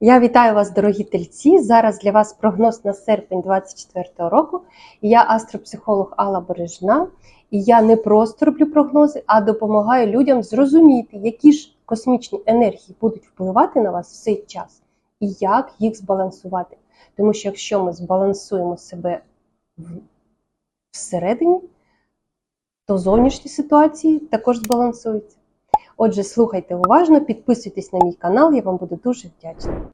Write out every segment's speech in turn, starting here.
Я вітаю вас, дорогі тельці. Зараз для вас прогноз на серпень 2024 року. Я астропсихолог Алла Бережна, і я не просто роблю прогнози, а допомагаю людям зрозуміти, які ж космічні енергії будуть впливати на вас в цей час і як їх збалансувати. Тому що якщо ми збалансуємо себе всередині, то зовнішні ситуації також збалансуються. Отже, слухайте уважно, підписуйтесь на мій канал, я вам буду дуже вдячна.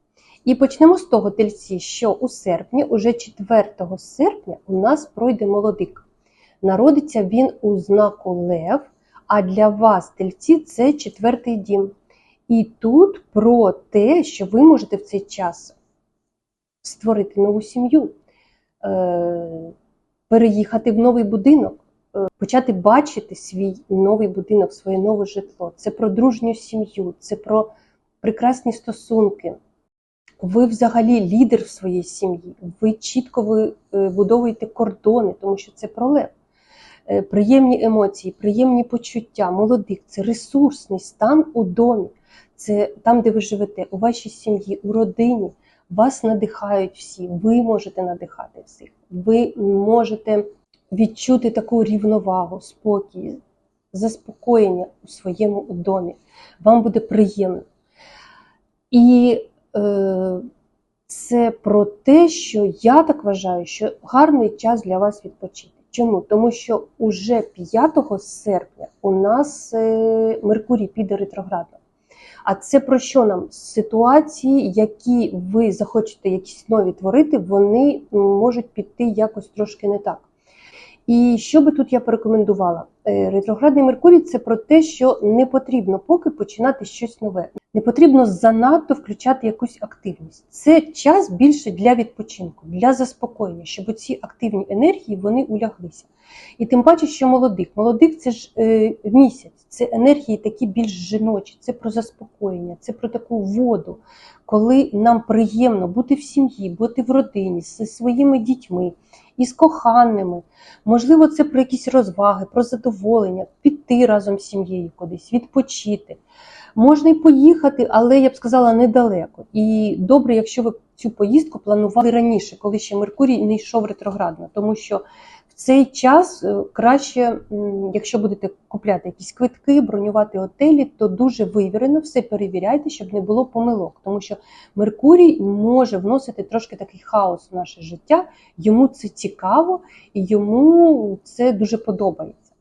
І почнемо з того тельці, що у серпні, уже 4 серпня, у нас пройде молодик. Народиться він у знаку Лев, а для вас, тельці, це четвертий дім. І тут про те, що ви можете в цей час створити нову сім'ю, е, переїхати в новий будинок, почати бачити свій новий будинок, своє нове житло. Це про дружню сім'ю, це про прекрасні стосунки. Ви взагалі лідер в своїй сім'ї. Ви чітко ви, е, кордони, тому що це про лев. Е, Приємні емоції, приємні почуття, молодик це ресурсний стан у домі. Це там, де ви живете, у вашій сім'ї, у родині. Вас надихають всі. Ви можете надихати всіх. Ви можете відчути таку рівновагу, спокій, заспокоєння у своєму домі. Вам буде приємно. І е, це про те, що я так вважаю, що гарний час для вас відпочити. Чому? Тому що уже 5 серпня у нас е, Меркурій піде ретроградно. А це про що нам? Ситуації, які ви захочете якісь нові творити, вони можуть піти якось трошки не так. І що би тут я порекомендувала? Е, Ретроградний Меркурій це про те, що не потрібно поки починати щось нове. Не потрібно занадто включати якусь активність. Це час більше для відпочинку, для заспокоєння, щоб ці активні енергії вони уляглися. І тим паче, що молодик. Молодик це ж е, місяць, це енергії такі більш жіночі, це про заспокоєння, це про таку воду, коли нам приємно бути в сім'ї, бути в родині зі своїми дітьми із коханими. Можливо, це про якісь розваги, про задоволення, піти разом з сім'єю кудись, відпочити. Можна й поїхати, але я б сказала недалеко. І добре, якщо ви цю поїздку планували раніше, коли ще Меркурій не йшов ретроградно, тому що цей час е, краще, якщо будете купляти якісь квитки, бронювати готелі, то дуже вивірено все перевіряйте, щоб не було помилок, тому що Меркурій може вносити трошки такий хаос в наше життя. Йому це цікаво і йому це дуже подобається.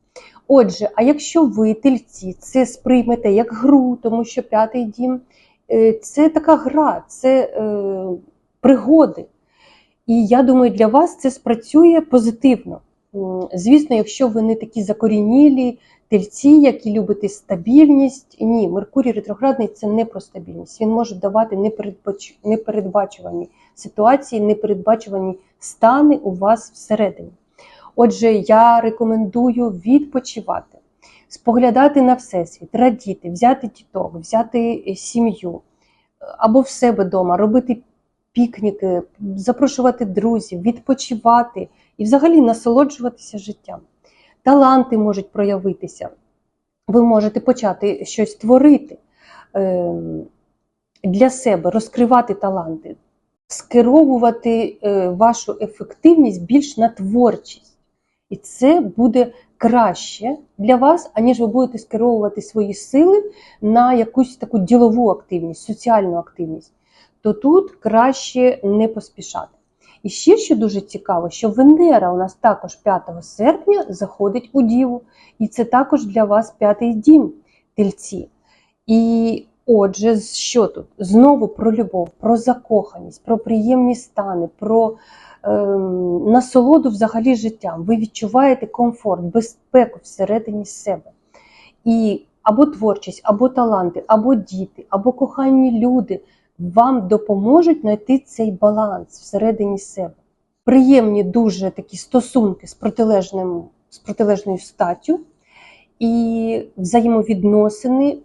Отже, а якщо ви, тельці, це сприймете як гру, тому що п'ятий дім е, це така гра, це е, пригоди. І я думаю, для вас це спрацює позитивно. Звісно, якщо ви не такі закорінілі, тельці, які любите стабільність, ні, Меркурій ретроградний це не про стабільність. Він може давати непередбач... непередбачувані ситуації, непередбачувані стани у вас всередині. Отже, я рекомендую відпочивати, споглядати на всесвіт, радіти, взяти діток, взяти е, сім'ю або в себе вдома, робити пікніки, запрошувати друзів, відпочивати і взагалі насолоджуватися життям. Таланти можуть проявитися. Ви можете почати щось творити ем, для себе, розкривати таланти, скеровувати е, вашу ефективність більш на творчість. І це буде краще для вас, аніж ви будете скеровувати свої сили на якусь таку ділову активність, соціальну активність. То тут краще не поспішати. І ще що дуже цікаво, що Венера у нас також 5 серпня заходить у Діву, і це також для вас п'ятий дім тельці. І отже, що тут? Знову про любов, про закоханість, про приємні стани, про ем, насолоду взагалі життям. Ви відчуваєте комфорт, безпеку всередині себе. І або творчість, або таланти, або діти, або кохані люди вам допоможуть знайти цей баланс всередині себе. Приємні дуже такі стосунки з протилежним, з протилежною статтю і взаємовідносини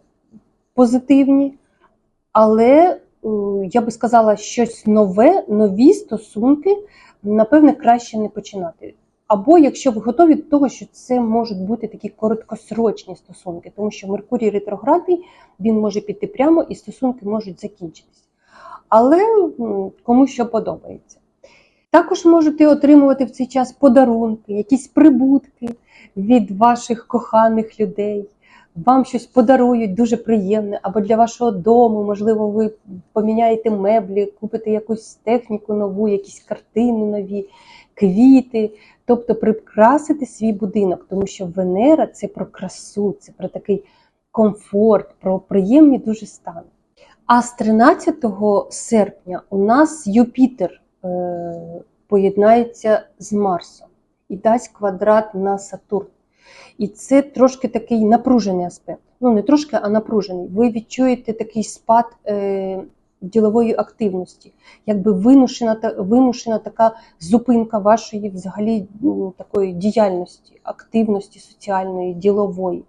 позитивні, але е, я би сказала, щось нове, нові стосунки, напевне, краще не починати. Або якщо ви готові до того, що це можуть бути такі короткосрочні стосунки, тому що Меркурій ретроградний, він може піти прямо і стосунки можуть закінчитися. Але кому що подобається. Також можете отримувати в цей час подарунки, якісь прибутки від ваших коханих людей. Вам щось подарують дуже приємне, або для вашого дому, можливо, ви поміняєте меблі, купите якусь техніку нову, якісь картини нові, квіти, тобто прикрасити свій будинок, тому що Венера це про красу, це про такий комфорт, про приємні дуже стани. А з 13 серпня у нас Юпітер е, поєднається з Марсом і дасть квадрат на Сатурн. І це трошки такий напружений аспект. Ну, не трошки, а напружений. Ви відчуєте такий спад е, ділової активності, якби вимушена, вимушена така зупинка вашої взагалі такої діяльності, активності соціальної, ділової.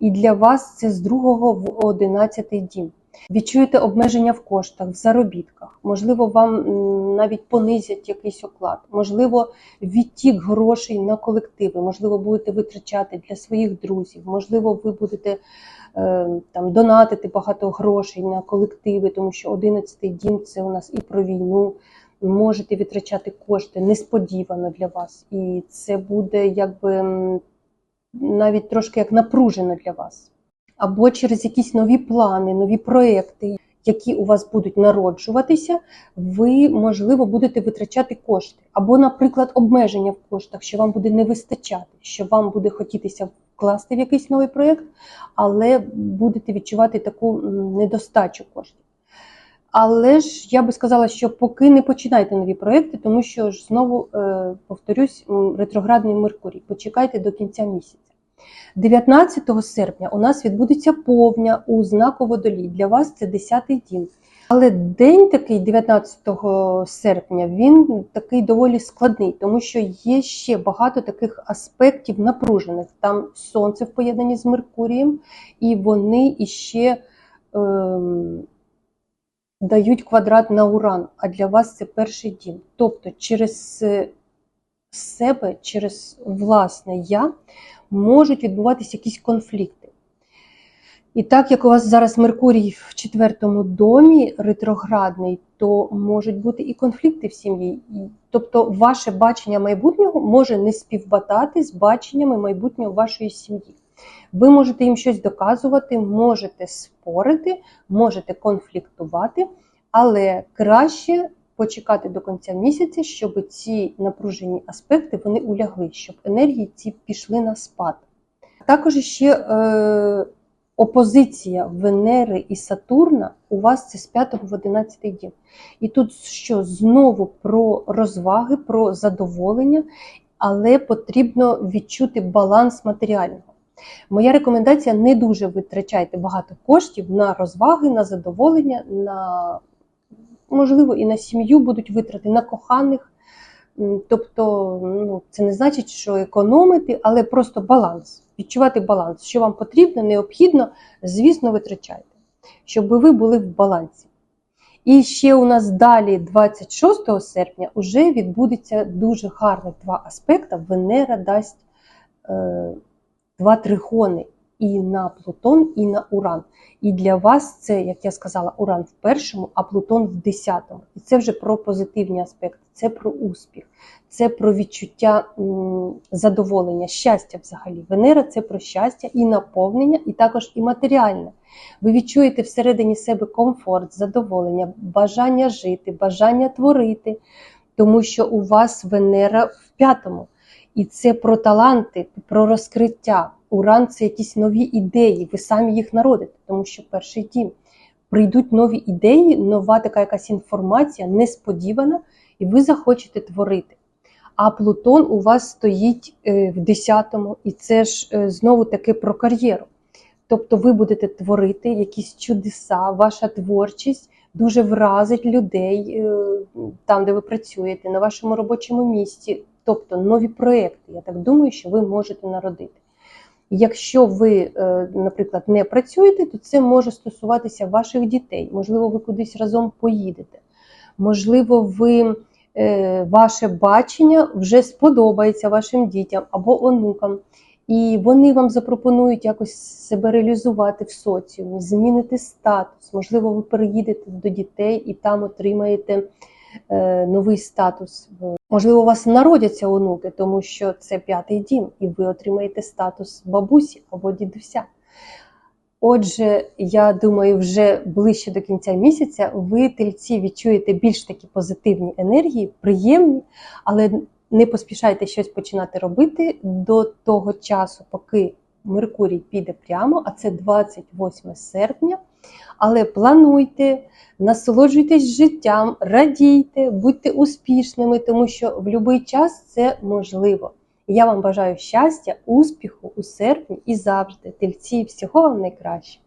І для вас це з 2 в 11 дім. Відчуєте обмеження в коштах, в заробітках, можливо, вам навіть понизять якийсь оклад, можливо, відтік грошей на колективи, можливо, будете витрачати для своїх друзів, можливо, ви будете е, там донатити багато грошей на колективи, тому що 11-й дім це у нас і про війну. Можете витрачати кошти несподівано для вас, і це буде якби навіть трошки як напружено для вас або через якісь нові плани, нові проекти, які у вас будуть народжуватися, ви, можливо, будете витрачати кошти, або, наприклад, обмеження в коштах, що вам буде не вистачати, що вам буде хотітися вкласти в якийсь новий проєкт, але будете відчувати таку недостачу коштів. Але ж я би сказала, що поки не починайте нові проекти, тому що ж знову е, повторюсь, ретроградний Меркурій. Почекайте до кінця місяця. 19 серпня у нас відбудеться повня у знаку водолій. Для вас це 10-й дім. Але день такий 19 серпня він такий доволі складний, тому що є ще багато таких аспектів напружених. Там сонце в поєднанні з Меркурієм, і вони іще ем, дають квадрат на уран. А для вас це перший дім. Тобто через е, себе, через власне я можуть відбуватися якісь конфлікти. І так як у вас зараз Меркурій в четвертому домі ретроградний, то можуть бути і конфлікти в сім'ї. Тобто, ваше бачення майбутнього може не співбатати з баченнями майбутнього вашої сім'ї. Ви можете їм щось доказувати, можете спорити, можете конфліктувати, але краще почекати до кінця місяця, щоб ці напружені аспекти вони улягли, щоб енергії ці пішли на спад. Також ще е, опозиція Венери і Сатурна у вас це з 5 в 11 дім. І тут що знову про розваги, про задоволення, але потрібно відчути баланс матеріального. Моя рекомендація: не дуже витрачайте багато коштів на розваги, на задоволення, на можливо і на сім'ю будуть витрати, на коханих. Тобто, ну, це не значить, що економити, але просто баланс. Відчувати баланс. Що вам потрібно, необхідно, звісно, витрачайте, щоб ви були в балансі. І ще у нас далі, 26 серпня, вже відбудеться дуже гарних два аспекти. Венера дасть е, два тригони і на Плутон, і на Уран. І для вас це, як я сказала, Уран в першому, а Плутон в десятому. І це вже про позитивні аспекти, це про успіх, це про відчуття задоволення, щастя взагалі. Венера це про щастя і наповнення, і також і матеріальне. Ви відчуєте всередині себе комфорт, задоволення, бажання жити, бажання творити, тому що у вас Венера в п'ятому. І це про таланти, про розкриття. Уран це якісь нові ідеї, ви самі їх народите, тому що перший дім. Прийдуть нові ідеї, нова така якась інформація, несподівана, і ви захочете творити. А Плутон у вас стоїть е, в 10-му, і це ж е, знову таки про кар'єру. Тобто ви будете творити якісь чудеса, ваша творчість дуже вразить людей е, там, де ви працюєте, на вашому робочому місці. Тобто нові проекти. Я так думаю, що ви можете народити. Якщо ви, е, наприклад, не працюєте, то це може стосуватися ваших дітей. Можливо, ви кудись разом поїдете. Можливо, ви, е, ваше бачення вже сподобається вашим дітям або онукам. і вони вам запропонують якось себе реалізувати в соціумі, змінити статус. Можливо, ви переїдете до дітей і там отримаєте новий статус. Можливо, у вас народяться онуки, тому що це п'ятий дім, і ви отримаєте статус бабусі або дідуся. Отже, я думаю, вже ближче до кінця місяця ви тельці відчуєте більш такі позитивні енергії, приємні, але не поспішайте щось починати робити до того часу, поки Меркурій піде прямо, а це 28 серпня. Але плануйте, насолоджуйтесь життям, радійте, будьте успішними, тому що в будь-який час це можливо. Я вам бажаю щастя, успіху у серпні і завжди. Тельці всього вам найкраще.